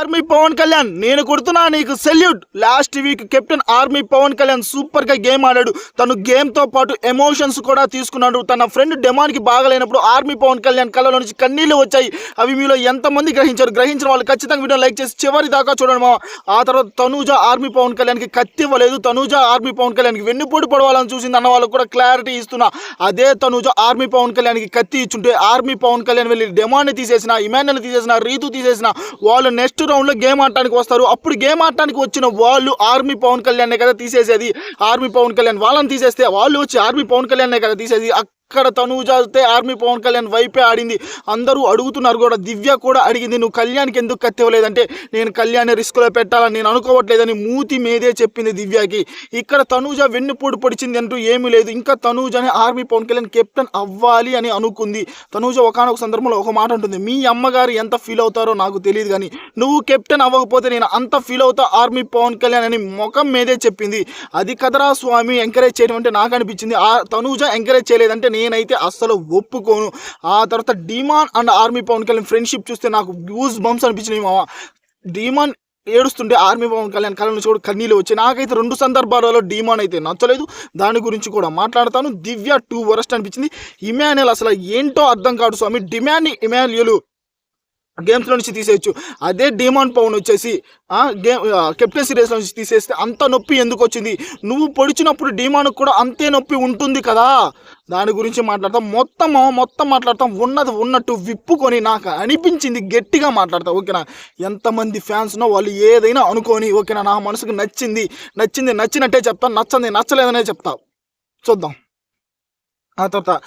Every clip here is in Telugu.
ఆర్మీ పవన్ కళ్యాణ్ నేను కొడుతున్నా నీకు salute last week captain army Pavan Kalyan సూపర్గా గేమ్ ఆడాడు. తను గేమ్తో పాటు ఎమోషన్స్ కూడా తీసుకున్నాడు. తన ఫ్రెండ్ డెమాన్కి బాగలేనప్పుడు ఆర్మీ పవన్ కళ్యాణ్ కళ్ళలో నుంచి కన్నీళ్ళు వచ్చాయి. అవి మీలో ఎంతమంది గ్రహించారు? గ్రహించిన వాళ్ళు ఖచ్చితంగా వీడియో లైక్ చేసి చివరి దాకా చూడండి మా ఆ తర్వాత తనూజ ఆర్మీ పవన్ కళ్యాణ్కి కత్తి ఇవ్వలేదు. తనూజ ఆర్మీ పవన్ కళ్యాణ్కి వెన్నుపోటు పడవాలని చూసింది అన్న వాళ్ళకు కూడా క్లారిటీ ఇస్తున్నా. అదే తనూజ ఆర్మీ పవన్ కళ్యాణ్కి కత్తి ఇచ్చుంటే ఆర్మీ పవన్ కళ్యాణ్ వెళ్ళి డెమాన్ని తీసేసిన ఇమాన్యల్ తీసేసిన రీతు తీసేసిన వాళ్ళు నెక్స్ట్ రౌండ్లో గేమ్ ఆడటానికి వస్తారు. అప్పుడు గేమ్ ఆడటానికి వచ్చిన వాళ్ళు ఆర్మీ పవన్ కళ్యాణ్ కదా తీసేసేది. ఆర్మీ పవన్ కళ్యాణ్ వాళ్ళని తీసేస్తే వాళ్ళు వచ్చి ఆర్మీ పవన్ కళ్యాణ్ కదా తీసేది. ఎక్కడ తనుజ అయితే ఆర్మీ పవన్ కళ్యాణ్ వైపే ఆడింది. అందరూ అడుగుతున్నారు కూడా. దివ్య కూడా అడిగింది నువ్వు కళ్యాణ్కి ఎందుకు కత్తివ్వలేదంటే నేను కళ్యాణ్ రిస్క్లో పెట్టాలని నేను అనుకోవట్లేదని మూతి మీదే చెప్పింది దివ్యకి. ఇక్కడ తనూజ వెన్నుపోటు పొడిచింది అంటూ ఏమీ లేదు. ఇంకా తనూజని ఆర్మీ పవన్ కళ్యాణ్ కెప్టెన్ అవ్వాలి అని అనుకుంది. తనూజ ఒకనొక సందర్భంలో ఒక మాట ఉంటుంది మీ అమ్మగారు ఎంత ఫీల్ అవుతారో నాకు తెలియదు కానీ నువ్వు కెప్టెన్ అవ్వకపోతే నేను అంత ఫీల్ అవుతా ఆర్మీ పవన్ కళ్యాణ్ అని ముఖం మీదే చెప్పింది. అది కదరా స్వామి ఎంకరేజ్ చేయడం అంటే నాకు అనిపించింది. ఆ తనూజ ఎంకరేజ్ చేయలేదంటే నేను నేనైతే అస్సలు ఒప్పుకోను. ఆ తర్వాత demon and army Pavan Kalyan friendship చూస్తే నాకు యూజ్ బంప్స్ అనిపించినాయి మామ డిమాన్ ఏడుస్తుంటే ఆర్మీ పవన్ కళ్యాణ్ కళ్ళ నుంచి కూడా కన్నీళ్ళు వచ్చాయి. నాకైతే రెండు సందర్భాలలో డిమాన్ అయితే నచ్చలేదు. దాని గురించి కూడా మాట్లాడతాను. దివ్య టూ వరస్ట్ అనిపించింది. ఇమాన్యుల్ అసలు ఏంటో అర్థం కాదు స్వామి. డిమాండ్ ఇమాన్యులు గేమ్స్లో నుంచి తీసేయచ్చు. అదే డిమాండ్ పవన్ వచ్చేసి గేమ్ కెప్టెన్సీ రేస్లో నుంచి తీసేస్తే అంత నొప్పి ఎందుకు వచ్చింది? నువ్వు పొడిచినప్పుడు డిమాండ్కి కూడా అంతే నొప్పి ఉంటుంది కదా? దాని గురించి మాట్లాడతాం. మొత్తం మొత్తం మాట్లాడతాం. ఉన్నది ఉన్నట్టు విప్పుకొని నాకు అనిపించింది గట్టిగా మాట్లాడతాం. ఓకేనా? ఎంతమంది ఫ్యాన్స్నో వాళ్ళు ఏదైనా అనుకొని ఓకేనా నా మనసుకు నచ్చింది నచ్చింది నచ్చినట్టే చెప్తాను నచ్చంది నచ్చలేదనే చెప్తా. చూద్దాం. ఆ తర్వాత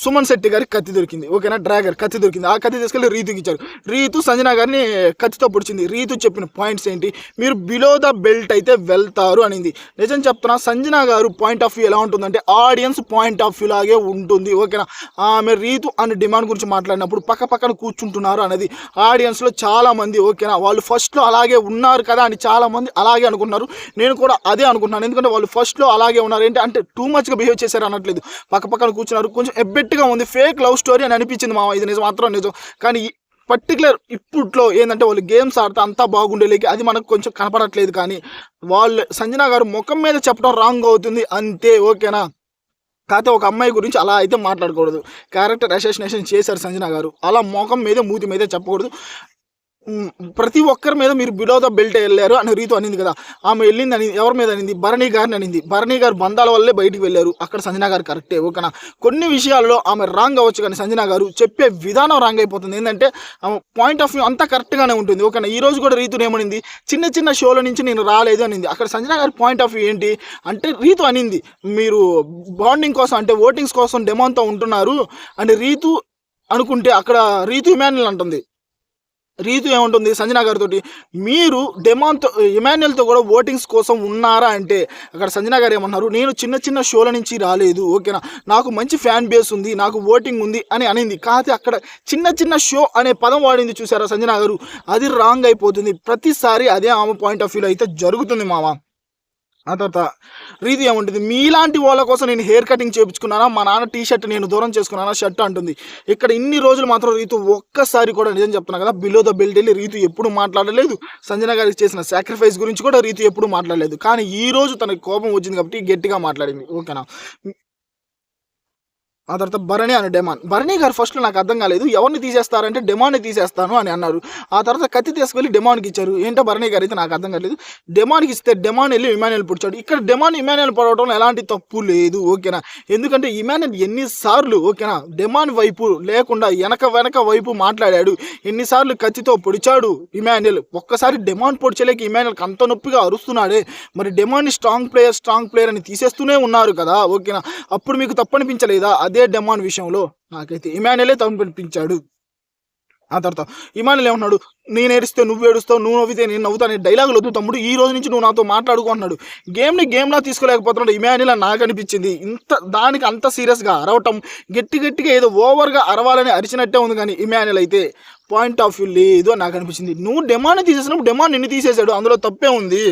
సుమన్ శెట్టి గారికి కత్తి దొరికింది ఓకేనా? డ్రాగర్ కత్తి దొరికింది. ఆ కత్తి తీసుకెళ్ళి రీతుకి ఇచ్చారు. రీతు సంజన గారిని కత్తితో పొడిచింది. రీతు చెప్పిన పాయింట్స్ ఏంటి? మీరు బిలో ద బెల్ట్ అయితే వెళ్తారు అనింది. నిజం చెప్తున్నా సంజన గారు పాయింట్ ఆఫ్ వ్యూ ఎలా ఉంటుందంటే ఆడియన్స్ పాయింట్ ఆఫ్ వ్యూ లాగే ఉంటుంది ఓకేనా? ఆమె రీతు అనే డిమాండ్ గురించి మాట్లాడినప్పుడు పక్క పక్కన కూర్చుంటున్నారు అనేది ఆడియన్స్లో చాలామంది ఓకేనా? వాళ్ళు ఫస్ట్లో అలాగే ఉన్నారు కదా అని చాలామంది అలాగే అనుకున్నారు నేను కూడా అదే అనుకున్నాను ఎందుకంటే వాళ్ళు ఫస్ట్లో అలాగే ఉన్నారు. ఏంటి అంటే టూ మచ్గా బిహేవ్ చేశారు అనట్లేదు పక్క పక్కన కూర్చున్నారు. కొంచెం ఎబ్బెట్టుగా ఉంది. ఫేక్ లవ్ స్టోరీ అని అనిపించింది మామ. ఇది నిజం మాత్రం నిజం. కానీ పర్టికులర్ ఇప్పట్లో ఏంటంటే వాళ్ళు గేమ్స్ ఆడితే అంతా బాగుండేలేకి అది మనకు కొంచెం కనపడట్లేదు కానీ వాళ్ళు సంజన గారు ముఖం మీద చెప్పడం రాంగ్ అవుతుంది అంతే ఓకేనా? కాకపోతే ఒక అమ్మాయి గురించి అలా అయితే మాట్లాడకూడదు. క్యారెక్టర్ అసోసినేషన్ చేశారు సంజన గారు. అలా ముఖం మీద మూతి మీద చెప్పకూడదు. ప్రతి ఒక్కరి మీద మీరు బిలో ద బెల్ట్ వెళ్ళారు అని రీతు అనింది కదా. ఆమె వెళ్ళింది అని ఎవరి మీద అనింది? భరణి గారిని అనింది. భరణి గారు బంధాల వల్లే బయటికి వెళ్ళారు. అక్కడ సంజనా గారు కరెక్టే ఓకేనా? కొన్ని విషయాల్లో ఆమె రాంగ్ అవ్వచ్చు కానీ సంజనా గారు చెప్పే విధానం రాంగ్ అయిపోతుంది. ఏంటంటే ఆమె పాయింట్ ఆఫ్ వ్యూ అంతా కరెక్ట్గానే ఉంటుంది ఓకేనా? ఈ రోజు కూడా రీతు ఏమనింది? చిన్న చిన్న షోల నుంచి నేను రాలేదు అనింది. అక్కడ సంజనా గారి పాయింట్ ఆఫ్ వ్యూ ఏంటి? అంటే రీతు అనింది మీరు బాండింగ్ కోసం అంటే ఓటింగ్స్ కోసం డెమోన్తో ఉంటున్నారు అని రీతు అనుకుంటే అక్కడ రీతు ఇమాన్యుల్ అంటుంది. రీతు ఏముంటుంది? సంజన గారితో మీరు డెమాన్తో ఇమాన్యుల్తో కూడా ఓటింగ్స్ కోసం ఉన్నారా అంటే అక్కడ సంజన గారు ఏమన్నారు? నేను చిన్న చిన్న షోల నుంచి రాలేదు ఓకేనా? నాకు మంచి ఫ్యాన్ బేస్ ఉంది నాకు ఓటింగ్ ఉంది అని అనింది. కాకపోతే అక్కడ చిన్న చిన్న షో అనే పదం వాడింది చూసారా సంజన గారు? అది రాంగ్ అయిపోతుంది. ప్రతిసారి అదే ఆమె పాయింట్ ఆఫ్ వ్యూలో అయితే జరుగుతుంది మామ ఆ తర్వాత రీతి ఏముంటుంది? మీలాంటి వాళ్ళ కోసం నేను హెయిర్ కటింగ్ చేయించుకున్నానా మా నాన్న టీ షర్ట్ నేను దూరం చేసుకున్నానా? షర్ట్ అంటుంది. ఇక్కడ ఇన్ని రోజులు మాత్రం రీతు ఒక్కసారి కూడా నిజం చెప్తున్నా కదా బిలో ద బెల్ట్ వెళ్ళి రీతు ఎప్పుడు మాట్లాడలేదు. సంజన గారికి చేసిన సాక్రిఫైస్ గురించి కూడా రీతు ఎప్పుడు మాట్లాడలేదు. కానీ ఈ రోజు తనకి కోపం వచ్చింది కాబట్టి గట్టిగా మాట్లాడింది. ఓకేనా? ఆ తర్వాత భరణి అని డెమాన్. భరణి గారు ఫస్ట్లో నాకు అర్థం కాలేదు ఎవరిని తీసేస్తారంటే డెమాన్ని తీసేస్తాను అని అన్నారు. ఆ తర్వాత కత్తి తీసుకెళ్ళి డెమాన్కి ఇచ్చారు. ఏంటో భరణి గారు అయితే నాకు అర్థం కాలేదు. డెమాన్కి ఇస్తే డెమాన్ వెళ్ళి ఇమాన్యుల్ పొడిచాడు. ఇక్కడ డెమాన్ ఇమాన్యుల్ పడవడంలో ఎలాంటి తప్పు లేదు ఓకేనా? ఎందుకంటే ఇమాన్యుల్ ఎన్నిసార్లు ఓకేనా డెమాన్ వైపు లేకుండా వెనక వెనక వైపు మాట్లాడాడు. ఎన్నిసార్లు కత్తితో పొడిచాడు ఇమాన్యుల్. ఒక్కసారి డెమాన్ పొడిచలేక ఇమాన్యుల్కి అంత నొప్పిగా అరుస్తున్నాడే. మరి demon strong player strong player అని తీసేస్తూనే ఉన్నారు కదా ఓకేనా? అప్పుడు మీకు తప్పనిపించలేదా? అదే డెమాన్ విషయంలో నాకైతే ఇమానులే తను పిలిపించాడు ఆ తర్వాత ఇమానులు ఏమన్నాడు నేను ఏడిస్తే నువ్వు ఏడుస్తావు నువ్వు నవ్వితే నేను నవ్వుతాను డైలాగులు వద్దు తమ్ముడు. ఈ రోజు నుంచి నువ్వు నాతో మాట్లాడుకుంటున్నాడు గేమ్ని గేమ్లా తీసుకోలేకపోతున్నాడు ఇమాన్యుల్ నాకు అనిపించింది. ఇంత దానికి అంత సీరియస్గా అరవటం గట్టి గట్టిగా ఏదో ఓవర్గా అరవాలని అరిచినట్టే ఉంది కానీ ఇమానుల్ అయితే పాయింట్ ఆఫ్ వ్యూ లేదు అని నాకు అనిపించింది. నువ్వు డెమాన్ని తీసేసినప్పుడు డెమాన్ నిన్ను తీసేశాడు అందులో తప్పే ఉంది.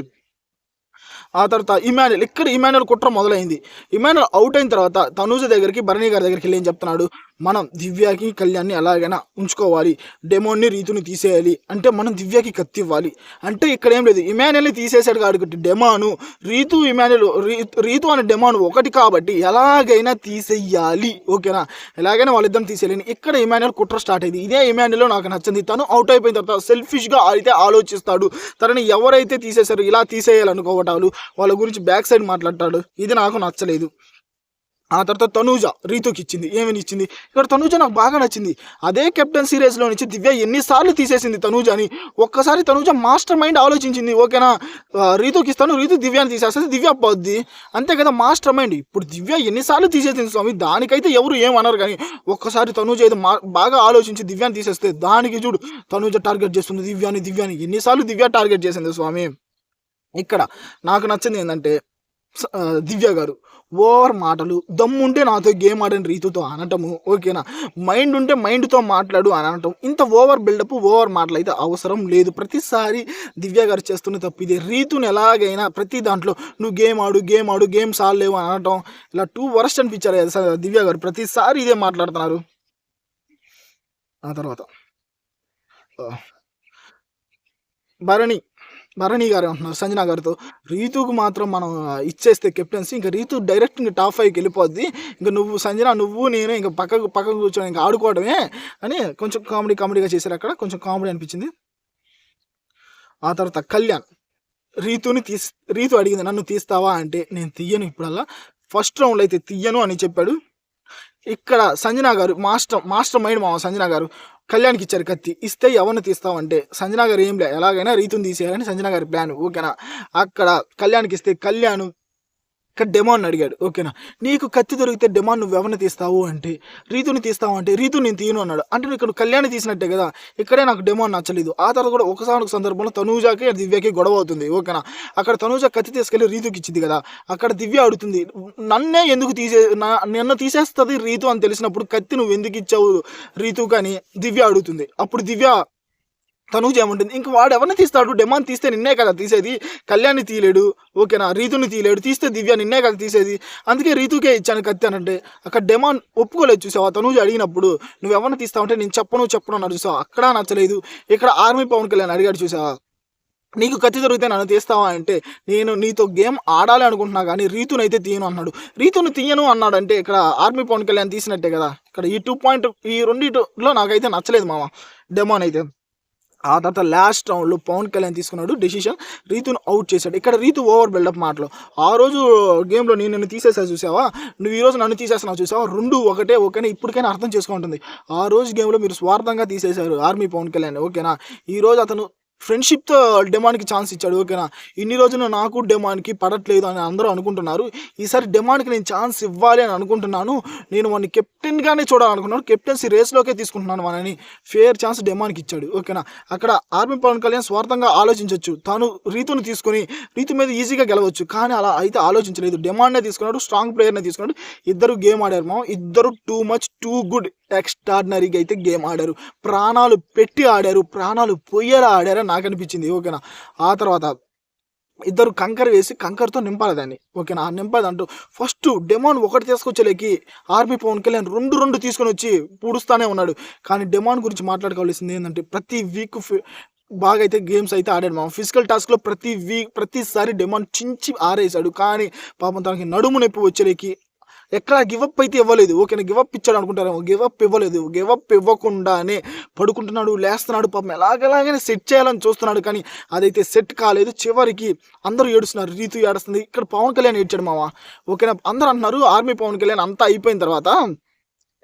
ఆ తర్వాత ఇమాన్యుల్ ఇక్కడ ఇమాన్యుల్ కుట్ర మొదలైంది. ఇమాన్యుల్ అవుట్ అయిన తర్వాత తనూజ దగ్గరికి భరణి గారి దగ్గరికి వెళ్ళి ఏం చెప్తున్నాడు? మనం దివ్యాకి కళ్యాణ్ని ఎలాగైనా ఉంచుకోవాలి డెమోన్ని రీతుని తీసేయాలి అంటే మనం దివ్యాకి కత్తి ఇవ్వాలి అంటే ఇక్కడ ఏం లేదు ఇమాన్యుల్ని తీసేశాడు కాబట్టి డెమాను రీతు ఇమాన్యుల్ రీతు అనే డెమాను ఒకటి కాబట్టి ఎలాగైనా తీసేయాలి ఓకేనా? ఎలాగైనా వాళ్ళిద్దరం తీసేయాలి. ఇక్కడ ఇమాన్యుల్ కుట్ర స్టార్ట్ అయింది. ఇదే ఇమాన్యుల్ నాకు నచ్చింది. తను అవుట్ అయిపోయిన తర్వాత సెల్ఫిష్గా అయితే ఆలోచిస్తాడు. తనని ఎవరైతే తీసేశారో ఇలా తీసేయాలనుకోవటాలు వాళ్ళ గురించి బ్యాక్ సైడ్ మాట్లాడతాడు. ఇది నాకు నచ్చలేదు. ఆ తర్వాత తనూజ రీతుకి ఇచ్చింది ఏమని ఇచ్చింది ఇక్కడ తనూజ నాకు బాగా నచ్చింది. అదే కెప్టెన్ సిరీస్లో నుంచి దివ్య ఎన్నిసార్లు తీసేసింది తనూజని. ఒక్కసారి తనూజ మాస్టర్ మైండ్ ఆలోచించింది. ఓకేనా? రీతుకి ఇస్తాను రీతు దివ్యాని తీసేస్తుంది దివ్య పోద్ది అంతే కదా మాస్టర్ మైండ్. ఇప్పుడు దివ్య ఎన్నిసార్లు తీసేసింది స్వామి? దానికైతే ఎవరు ఏమనరు కానీ ఒక్కసారి తనూజ ఏదో మా బాగా ఆలోచించి దివ్యాని తీసేస్తే దానికి చూడు తనూజ టార్గెట్ చేస్తుంది దివ్యాని దివ్యాని. ఎన్నిసార్లు దివ్య టార్గెట్ చేసింది స్వామి? ఇక్కడ నాకు నచ్చింది ఏంటంటే దివ్య గారు ఓవర్ మాటలు దమ్ముంటే నాతో గేమ్ ఆడిన రీతితో అనటము ఓకేనా? మైండ్ ఉంటే మైండ్తో మాట్లాడు అని అనటం ఇంత ఓవర్ బిల్డప్ ఓవర్ మాటలు అయితే అవసరం లేదు. ప్రతిసారి దివ్య గారు చేస్తున్న తప్పు ఇది. రీతుని ఎలాగైనా ప్రతి దాంట్లో నువ్వు గేమ్ ఆడు గేమ్ ఆడు గేమ్స్ ఆడలేవు అని అనటం ఇలా టూ వరస్ట్ అనిపించారు కదా సార్ దివ్య గారు? ప్రతిసారి ఇదే మాట్లాడుతున్నారు. ఆ తర్వాత భరణి భరణి గారు అంటున్నారు సంజన గారితో. రీతుకు మాత్రం మనం ఇచ్చేస్తే కెప్టెన్సీ ఇంకా రీతు డైరెక్ట్ ఇంకా టాప్ ఫైవ్కి వెళ్ళిపోద్ది. ఇంకా నువ్వు సంజన నువ్వు నేను ఇంకా పక్కకు పక్కకు కూర్చొని ఇంకా ఆడుకోవడమే అని కొంచెం కామెడీ కామెడీగా చేశారు అక్కడ. కొంచెం కామెడీ అనిపించింది. ఆ తర్వాత కళ్యాణ్. రీతుని తీస్ రీతు అడిగింది నన్ను తీస్తావా? అంటే నేను తీయను ఇప్పుడల్లా. ఫస్ట్ రౌండ్లో అయితే తీయను అని చెప్పాడు. ఇక్కడ సంజన గారు మాస్టర్ మాస్టర్ మైండ్ మా సంజన గారు కళ్యాణ్కి ఇచ్చారు కత్తి. ఇస్తే ఎవరిని తీస్తామంటే సంజన గారు ఏం లే ఎలాగైనా రీతుని తీసేయాలని సంజన గారి ప్లాన్ ఓకేనా? అక్కడ కళ్యాణ్కి ఇస్తే కళ్యాణ్ ఇక్కడ డెమాన్ అడిగాడు. ఓకేనా? నీకు కత్తి దొరికితే డెమాన్ నువ్వు ఎవరిని తీస్తావు అంటే? రీతుని తీస్తావు అంటే రీతు నేను తీయను అన్నాడు. అంటే నువ్వు ఇక్కడ కళ్యాణ్ తీసినట్టే కదా? ఇక్కడే నాకు డెమాన్ నచ్చలేదు. ఆ తర్వాత కూడా ఒకసారి ఒక సందర్భంలో తనూజాకి దివ్యకి గొడవ అవుతుంది. ఓకేనా? అక్కడ తనూజ కత్తి తీసుకెళ్ళి రీతుకి ఇచ్చింది కదా? అక్కడ దివ్య అడుగుతుంది నన్నే ఎందుకు తీసే నా నన్ను తీసేస్తుంది రీతు అని తెలిసినప్పుడు కత్తి నువ్వు ఎందుకు ఇచ్చావు రీతు కానీ దివ్య అడుగుతుంది. అప్పుడు దివ్య తనూజ ఇంక వాడు ఎవరిని తీస్తాడు? డెమాన్ తీస్తే నిన్నే కదా తీసేది. కళ్యాణ్ని తీయలేడు ఓకేనా? రీతుని తీయలేడు తీస్తే దివ్య నిన్నే కదా తీసేది. అందుకే రీతుకే ఇచ్చాను కత్తి అని అంటే అక్కడ డెమాన్ ఒప్పుకోలేదు చూసావా? తనూజ అడిగినప్పుడు నువ్వు ఎవరిని తీస్తావంటే నేను చెప్పను చెప్పను అన్నాడు చూసావా? అక్కడ నచ్చలేదు. ఇక్కడ ఆర్మీ పవన్ కళ్యాణ్ అడిగాడు చూసావా? నీకు కత్తి దొరికితే నన్ను తీస్తావా? అంటే నేను నీతో గేమ్ ఆడాలి అనుకుంటున్నా కానీ రీతును అయితే తీయను అన్నాడు. రీతును తీయను అన్నాడు అంటే ఇక్కడ ఆర్మీ పవన్ కళ్యాణ్ తీసినట్టే కదా. ఇక్కడ ఈ టూ పాయింట్ ఈ రెండిట్లో నాకైతే నచ్చలేదు మామ. డెమాన్ అయితే. ఆ తర్వాత లాస్ట్ రౌండ్లో పవన్ కళ్యాణ్ తీసుకున్నాడు డెసిషన్ రీతును అవుట్ చేశాడు. ఇక్కడ రీతు ఓవర్ బిల్డప్ మాటలు. ఆ రోజు గేమ్లో నేను నన్ను తీసేసా చూసావా? నువ్వు ఈ రోజు నన్ను తీసేస్తున్నావు చూసావా? రెండు ఒకటే ఓకేనా? ఇప్పటికైనా అర్థం చేసుకుంటుంది. ఆ రోజు గేమ్లో మీరు స్వార్థంగా తీసేశారు ఆర్మీ పవన్ కళ్యాణ్. ఓకేనా? ఈరోజు అతను ఫ్రెండ్షిప్తో డెమాన్కి ఛాన్స్ ఇచ్చాడు ఓకేనా? ఇన్ని రోజులు నాకు డెమాన్కి పడట్లేదు అని అందరూ అనుకుంటున్నారు. ఈసారి డెమాన్కి నేను ఛాన్స్ ఇవ్వాలి అని అనుకుంటున్నాను. నేను వాడిని కెప్టెన్గానే చూడాలనుకున్నాను. కెప్టెన్సీ రేస్లోకే తీసుకుంటున్నాను మనని ఫేర్ ఛాన్స్ డెమాన్కి ఇచ్చాడు ఓకేనా? అక్కడ ఆర్మీ పవన్ కళ్యాణ్ స్వార్థంగా ఆలోచించవచ్చు తాను రీతుని తీసుకొని రీతు మీద ఈజీగా గెలవచ్చు. కానీ అలా అయితే ఆలోచించలేదు. డెమాండ్నే తీసుకున్నాడు స్ట్రాంగ్ ప్లేయర్నే తీసుకున్నాడు. ఇద్దరు గేమ్ ఆడారు మా ఇద్దరు టూ మచ్ టూ గుడ్. ఎక్స్ట్రాడినరీగా అయితే గేమ్ ఆడారు. ప్రాణాలు పెట్టి ఆడారు. ప్రాణాలు పొయ్యేలా ఆడారని నాకు అనిపించింది. ఓకేనా? ఆ తర్వాత ఇద్దరు కంకర్ వేసి కంకర్తో నింపాలి దాన్ని. ఓకేనా? ఆ నింపాలి అంటూ ఫస్ట్ డెమాన్ ఒకటి తీసుకొచ్చేలేకి ఆర్మీ పవన్ కళ్యాణ్ రెండు రెండు తీసుకొని వచ్చి పూడుస్తానే ఉన్నాడు. కానీ డెమాన్ గురించి మాట్లాడుకోవాల్సింది ఏంటంటే ప్రతి వీక్ బాగా అయితే గేమ్స్ అయితే ఆడాడు. మా ఫిజికల్ టాస్క్లో ప్రతి వీక్ ప్రతిసారి డెమాన్ చించి ఆరేసాడు కానీ పాపం తనకి నడుము నొప్పి వచ్చేలేకి ఎక్కడ గివప్ అయితే ఇవ్వలేదు. ఓకేనా గివప్ ఇచ్చాడు అనుకుంటారేమో. గివప్ ఇవ్వలేదు. గివప్ ఇవ్వకుండానే పడుకుంటున్నాడు లేస్తున్నాడు పాపం. ఎలాగెలాగైనా సెట్ చేయాలని చూస్తున్నాడు కానీ అదైతే సెట్ కాలేదు. చివరికి అందరూ ఏడుస్తున్నారు. రీతు ఏడుస్తుంది. ఇక్కడ పవన్ కళ్యాణ్ ఏడ్చాడు మామ. ఓకేనా అందరూ అంటున్నారు. ఆర్మీ పవన్ కళ్యాణ్ అంతా అయిపోయిన తర్వాత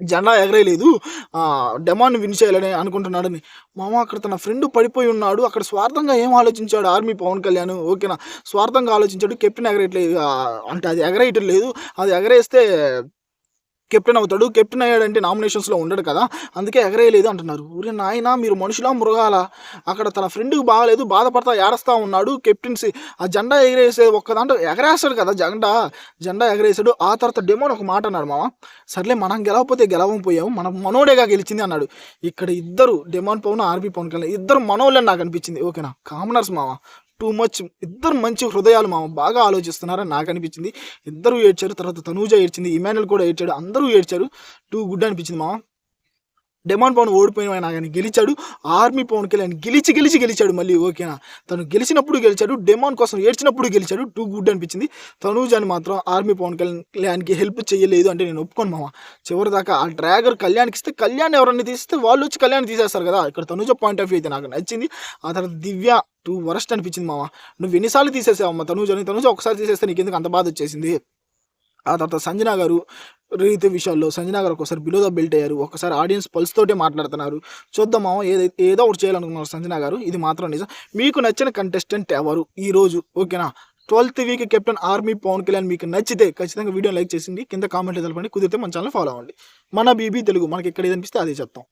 జెండా ఎగరేయలేదు ఆ, డెమాన్ విన్ చేయాలని అనుకుంటున్నాడని. మామ అక్కడ తన ఫ్రెండ్ పడిపోయి ఉన్నాడు. అక్కడ స్వార్థంగా ఏం ఆలోచించాడు ఆర్మీ పవన్ కళ్యాణ్? ఓకేనా? స్వార్థంగా ఆలోచించాడు. కెప్టెన్ ఎగరేయట్లేదు. అంటే అది ఎగరేయటం లేదు. అది ఎగరేస్తే కెప్టెన్ అవుతాడు. కెప్టెన్ అయ్యాడంటే నామినేషన్స్లో ఉండడు కదా. అందుకే ఎగరేయలేదు అంటున్నారు. ఊరి నాయన మీరు మనుషులా మృగాల? అక్కడ తన ఫ్రెండ్కి బాగాలేదు బాధపడతా ఏడస్తా ఉన్నాడు కెప్టెన్సీ ఆ జెండా ఎగరేసే ఒక్క దాంట్లో ఎగరేస్తాడు కదా జెండా. జెండా ఎగరేసాడు. ఆ తర్వాత డెమోన్ ఒక మాట అన్నాడు మామ. సర్లే మనం గెలవకపోతే గెలవం పోయాము మనం మనోడేగా గెలిచింది అన్నాడు. ఇక్కడ ఇద్దరు డెమాన్ పవన్ ఆర్బీ పవన్ కళ్యాణ్. ఇద్దరు మనోళ్ళని నాకు అనిపించింది. ఓకేనా? కామనర్స్ మామ. టూ మచ్ ఇద్దరు మంచి హృదయాలు మామ బాగా ఆలోచిస్తున్నారని నాకు అనిపించింది. ఇద్దరు ఏడ్చారు తర్వాత తనూజ ఏడ్చింది ఇమానుల్ కూడా ఏడ్చాడు అందరూ ఏడ్చారు. టూ గుడ్ అనిపించింది మామ. డెమాన్ పవన్ ఓడిపోయిన ఆయన ఆయన గెలిచాడు ఆర్మీ పవన్ కళ్యాణ్ గెలిచి గెలిచి గెలిచాడు మళ్ళీ ఓకేనా? తను గెలిచినప్పుడు గెలిచాడు డెమాన్ కోసం ఏడ్చినప్పుడు గెలిచాడు టూ గుడ్ అనిపించింది. తనూజాని మాత్రం ఆర్మీ పవన్ కళ్యాణ్కి హెల్ప్ చేయలేదు అంటే నేను ఒప్పుకోను మామ. చివరి దాకా ఆ డ్రాగర్ కళ్యాణ్కి ఇస్తే కళ్యాణ్ ఎవరన్నా తీస్తే వాళ్ళు వచ్చి కళ్యాణ్ తీసేస్తారు కదా. ఇక్కడ తనూజ పాయింట్ ఆఫ్ వ్యూ అయితే నాకు నచ్చింది. ఆ తర్వాత దివ్య టూ వరస్ట్ అనిపించింది మామ. నువ్వు ఎన్నిసార్లు తీసేసావు అమ్మ తనూజని? తనూజ ఒకసారి తీసేస్తే నీకు ఎందుకు అంత బాధ వచ్చేసింది? ఆ తర్వాత సంజన గారు రీతి విషయాల్లో సంజన గారు ఒకసారి బిలో ద బెల్ట్ అయ్యారు. ఒకసారి ఆడియన్స్ పల్స్ తోటే మాట్లాడుతున్నారు. చూద్దాం ఏదైతే ఏదో ఒకటి చేయాలనుకున్నారు సంజన గారు. ఇది మాత్రం నిజం. మీకు నచ్చిన కంటెస్టెంట్ ఎవరు? ఈ రోజు ఓకేనా twelfth week captain army Pavan Kalyan మీకు నచ్చితే ఖచ్చితంగా వీడియో లైక్ చేసింది. కింద కామెంట్లో తెలపండి. కుదిరితే మన ఛానల్ ఫాలో అవ్వండి. మన బీబీ తెలుగు మనకి ఎక్కడ ఏదనిపిస్తే అదే చెప్తాం.